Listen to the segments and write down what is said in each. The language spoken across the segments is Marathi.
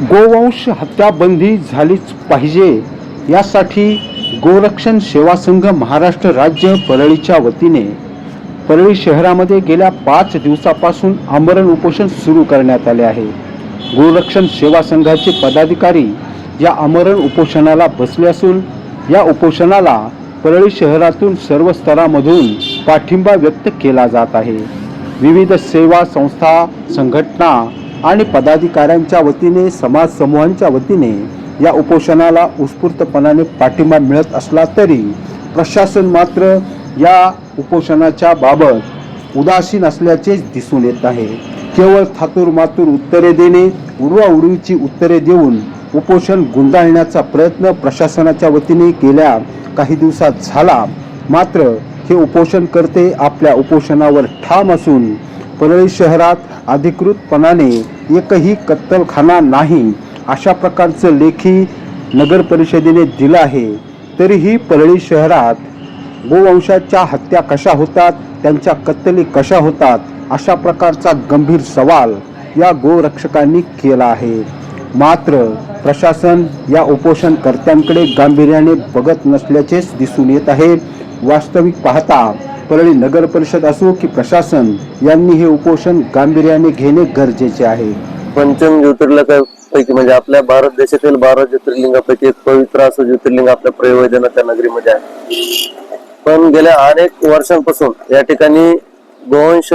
गोवंश हत्याबंदी झालीच पाहिजे. यासाठी गोरक्षण सेवा संघ महाराष्ट्र राज्य परळीच्या वतीने परळी शहरामध्ये गेल्या पाच दिवसापासून आमरण उपोषण सुरू करण्यात आले आहे. गोरक्षण सेवा संघाचे पदाधिकारी या आमरण उपोषणाला बसले असून या उपोषणाला परळी शहरातून सर्व स्तरामधून पाठिंबा व्यक्त केला जात आहे. विविध सेवा संस्था संघटना आणि पदाधिकाऱ्यांच्या वतीने समाज समूहांच्या वतीने या उपोषणाला उत्स्फूर्तपणाने पाठिंबा मिळत असला तरी प्रशासन मात्र या उपोषणाच्या बाबत उदासीन असल्याचेच दिसून येत आहे. केवळ थातूर मातूर उत्तरे देणे उडवाउडवीची उत्तरे देऊन उपोषण गुंडाळण्याचा प्रयत्न प्रशासनाच्या वतीने गेल्या काही दिवसात झाला. मात्र हे उपोषणकर्ते आपल्या उपोषणावर ठाम असून परळी शहरात अधिकृतपणाने एकही कत्तलखाना नाही अशा प्रकारचं लेखी नगर परिषदेने दिलं आहे. तरीही परळी शहरात गोवंशाच्या हत्या कशा होतात त्यांच्या कत्तली कशा होतात अशा प्रकारचा गंभीर सवाल या गोरक्षकांनी केला आहे. मात्र प्रशासन या उपोषणकर्त्यांकडे गांभीर्याने बघत नसल्याचेच दिसून येत आहे. वास्तविक पाहता परळी नगर परिषद असो की प्रशासन यांनी हे उपोषण गांभीर्याने घेणे गरजेचे आहे. पंचम ज्योतिर्लिंगापैकी म्हणजे आपल्या भारत देशातील बारा ज्योतिर्लिंगापैकी एक पवित्र असं ज्योतिर्लिंग आपल्या प्रयोजनाच्या नगरीमध्ये आहे. पण गेल्या अनेक वर्षांपासून या ठिकाणी गोवंश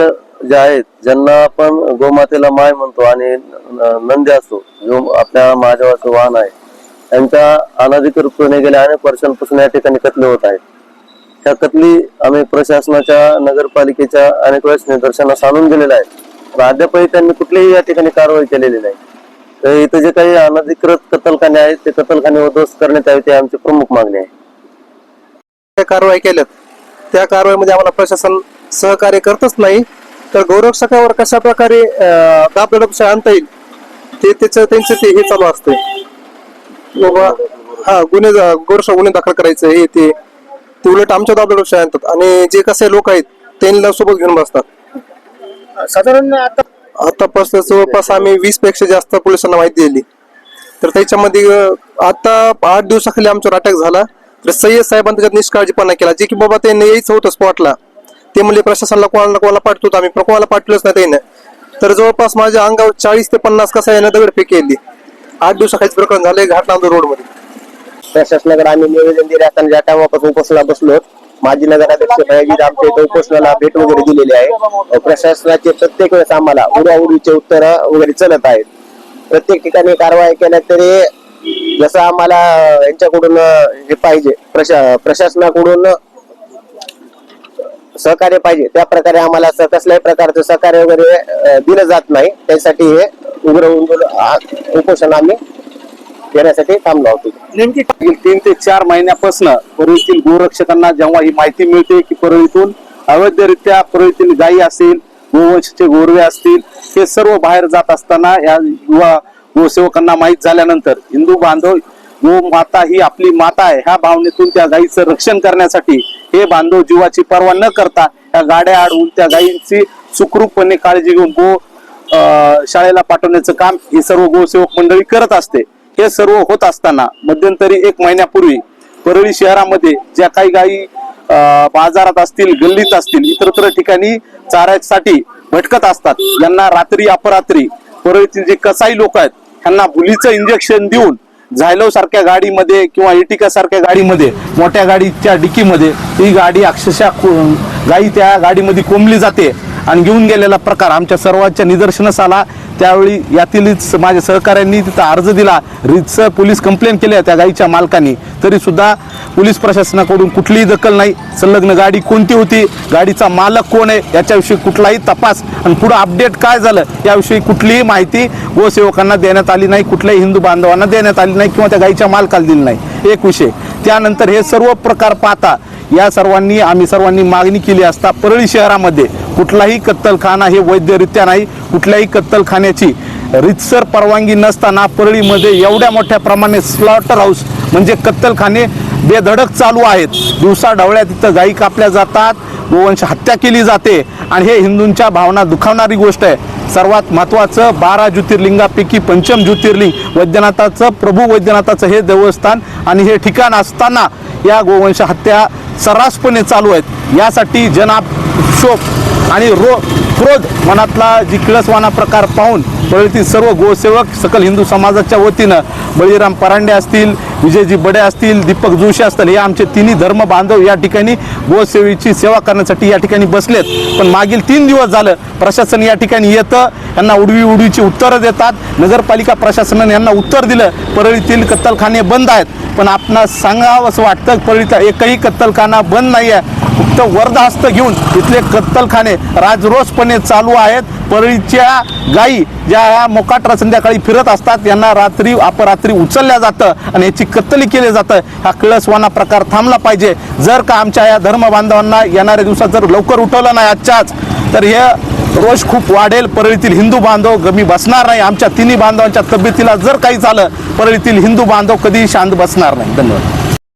जे आहेत ज्यांना आपण गोमातेला माय म्हणतो आणि नंदी असतो जो आपल्या महादेवाचं वाहन आहे त्यांच्या अनाधिकृतपणे गेल्या अनेक वर्षांपासून या ठिकाणी कत्ले होत आहेत. त्या कतली आम्ही प्रशासनाच्या नगरपालिकेच्या अनेक वेळेस निदर्शनास आणून दिलेल्या आहेत पण अद्यापही त्यांनी कुठलीही या ठिकाणी कारवाई केलेली नाही. तर इथं जे काही अनधिकृत कत्तलखाने आहेत ते कत्तलखाने उद्ध्वस्त करण्यात यावे ते आमची प्रमुख मागणी आहे. कारवाई केल्यात. त्या कारवाईमध्ये आम्हाला प्रशासन सहकार्य करतच नाही. तर गौरक्षकावर कशा प्रकारे अं, दाबदडपशाही आणता येईल? ते त्याचं त्यांचं ते हे चालू असते बाबा हा गुन्हे गोरक्षा गुन्हे दाखल करायचं हे ते. ते उलट आमच्या दाबदडपशाही आणतात. आणि जे कसे लोक आहेत त्यांना सोबत घेऊन बसतात. साधारण आता आतापासून जवळपास आम्ही वीसपेक्षा जास्त पोलिसांना माहिती दिली. तर त्याच्यामध्ये अं, आता आठ दिवसाखाली आमच्यावर अटॅक झाला. तर सय्यद साहेबांनी त्याच्यात निष्काळजीपणा केला. जे की बाबा त्यांनी यायचं होतं स्पॉटला ते म्हणजे प्रशासनाला कोणाला कोणाला पाठवतो आम्ही. पण कोणाला पाठवलंच नाही त्याने. तर जवळपास माझ्या अंगावर चाळीस ते पन्नास कसा यानं दगडफेक केली. आठ दिवसाखालीच प्रकरण झाले घाटनांदूर रोडमध्ये प्रशासनाकडे आम्ही निवेदन दिले असताना ज्या टायमापासून उपोषणाला बसलो माजी नगराध्यक्ष भयवीर आमच्या इथं उपोषणाला भेट वगैरे दिलेली आहे. प्रशासनाचे प्रत्येक वेळेस आम्हाला उडवाउडीचे उत्तर वगैरे चलत आहेत. प्रत्येक ठिकाणी कारवाई केल्या तरी जसं आम्हाला यांच्याकडून हे पाहिजे प्रशा प्रशासनाकडून सहकार्य पाहिजे. त्या प्रकारे आम्हाला कसल्याही प्रकारचं सहकार्य वगैरे दिलं जात नाही. त्यासाठी हे उग्र उपोषण आम्ही घेण्यासाठी थांबलो होतो. नेमकी मागील तीन ते चार महिन्यापासून परळीतील गोरक्षकांना जेव्हा ही माहिती मिळते की परळीतून अवैधरित्या परळीतील गायी असतील गोवंशचे गोरवे असतील हे सर्व बाहेर जात असताना या युवा गोसेवकांना माहीत झाल्यानंतर हिंदू बांधव गो माता ही आपली माता आहे. ह्या भावनेतून त्या गायीचं रक्षण करण्यासाठी हे बांधव जीवाची पर्वा न करता या गाड्या अडवून त्या गायींची सुखरूपपणे काळजी घेऊन गो शाळेला पाठवण्याचं काम ही सर्व गोसेवक मंडळी करत असते. हे सर्व होत असताना मध्यंतरी एक महिन्यापूर्वी परळी शहरामध्ये ज्या काही गायी बाजारात असतील गल्लीत असतील इतरत्र ठिकाणी चाऱ्यासाठी भटकत असतात यांना रात्री अपरात्री परळीतील जे कसाई लोक आहेत त्यांना भुलीचं इंजेक्शन देऊन झायलो सारख्या गाडीमध्ये किंवा इटिका सारख्या गाडीमध्ये मोठ्या गाडीच्या डिकीमध्ये ही गाडी अक्षरशः गाई त्या गाडीमध्ये कोंबली जाते. आणि घेऊन गेलेला प्रकार आमच्या सर्वांच्या निदर्शनास आला. त्यावेळी यातीलच माझ्या सहकाऱ्यांनी तिथं अर्ज दिला. रितसर पोलीस कंप्लेंट केल्या त्या गाईच्या मालकांनी. तरीसुद्धा पोलीस प्रशासनाकडून कुठलीही दखल नाही. संलग्न गाडी कोणती होती? गाडीचा मालक कोण आहे? याच्याविषयी कुठलाही तपास आणि पुढं अपडेट काय झालं? याविषयी कुठलीही माहिती गोसेवकांना देण्यात आली नाही. कुठल्याही हिंदू बांधवांना देण्यात आली नाही किंवा त्या गाईच्या मालकाला दिली नाही. एक विषय. त्यानंतर हे सर्व प्रकार पाहता या सर्वांनी आम्ही सर्वांनी मागणी केली असता परळी शहरामध्ये कुठलाही कत्तलखाना हे वैद्यरित्या नाही कुठल्याही कत्तलखान्याची रितसर परवानगी नसताना परळीमध्ये एवढ्या मोठ्या प्रमाणे स्लॉटर हाऊस म्हणजे कत्तलखाने बेधडक चालू आहेत. दिवसा ढवळ्या तिथं गायी कापल्या जातात गोवंश हत्या केली जाते आणि हे हिंदूंच्या भावना दुखावणारी गोष्ट आहे. सर्वात महत्त्वाचं बारा ज्योतिर्लिंगापैकी पंचम ज्योतिर्लिंग वैद्यनाथाचं प्रभू वैद्यनाथाचं हे देवस्थान आणि हे ठिकाण असताना या गोवंश हत्या सर्रासपणे चालू आहेत. यासाठी जनाक्षोभ आणि रो क्रोध मनातला जी किळसवाना प्रकार पाहून परळीतील सर्व गोसेवक सकल हिंदू समाजाच्या वतीनं बळीराम परांडे असतील विजयजी बडे असतील दीपक जोशी असतील हे आमचे तिन्ही धर्म बांधव या ठिकाणी गोसेवेची सेवा करण्यासाठी या ठिकाणी बसलेत. पण मागील तीन दिवस झालं प्रशासन या ठिकाणी येतं यांना उडवी उडवीची उत्तरं देतात. नगरपालिका प्रशासनाने यांना उत्तर दिलं परळीतील कत्तलखाने बंद आहेत. पण आपणास सांगावं असं वाटतं परळीचा एकही कत्तलखाना बंद नाही आहे तर वर्धहस्त घेऊन इथले कत्तलखाने राजरोसपणे चालू आहेत. परळीच्या गायी ज्या मोकाटरा संध्याकाळी फिरत असतात यांना रात्री अपरात्री उचलल्या जातं आणि याची कत्तली केली जातं. हा कळसवाना प्रकार थांबला पाहिजे. जर का आमच्या या धर्म बांधवांना येणाऱ्या दिवसात जर लवकर उठवलं नाही आजच्याच तर हे रोष खूप वाढेल. परळीतील हिंदू बांधव गमी बसणार नाही. आमच्या तिन्ही बांधवांच्या तब्येतीला जर काही झालं परळीतील हिंदू बांधव कधीही शांत बसणार नाही. धन्यवाद.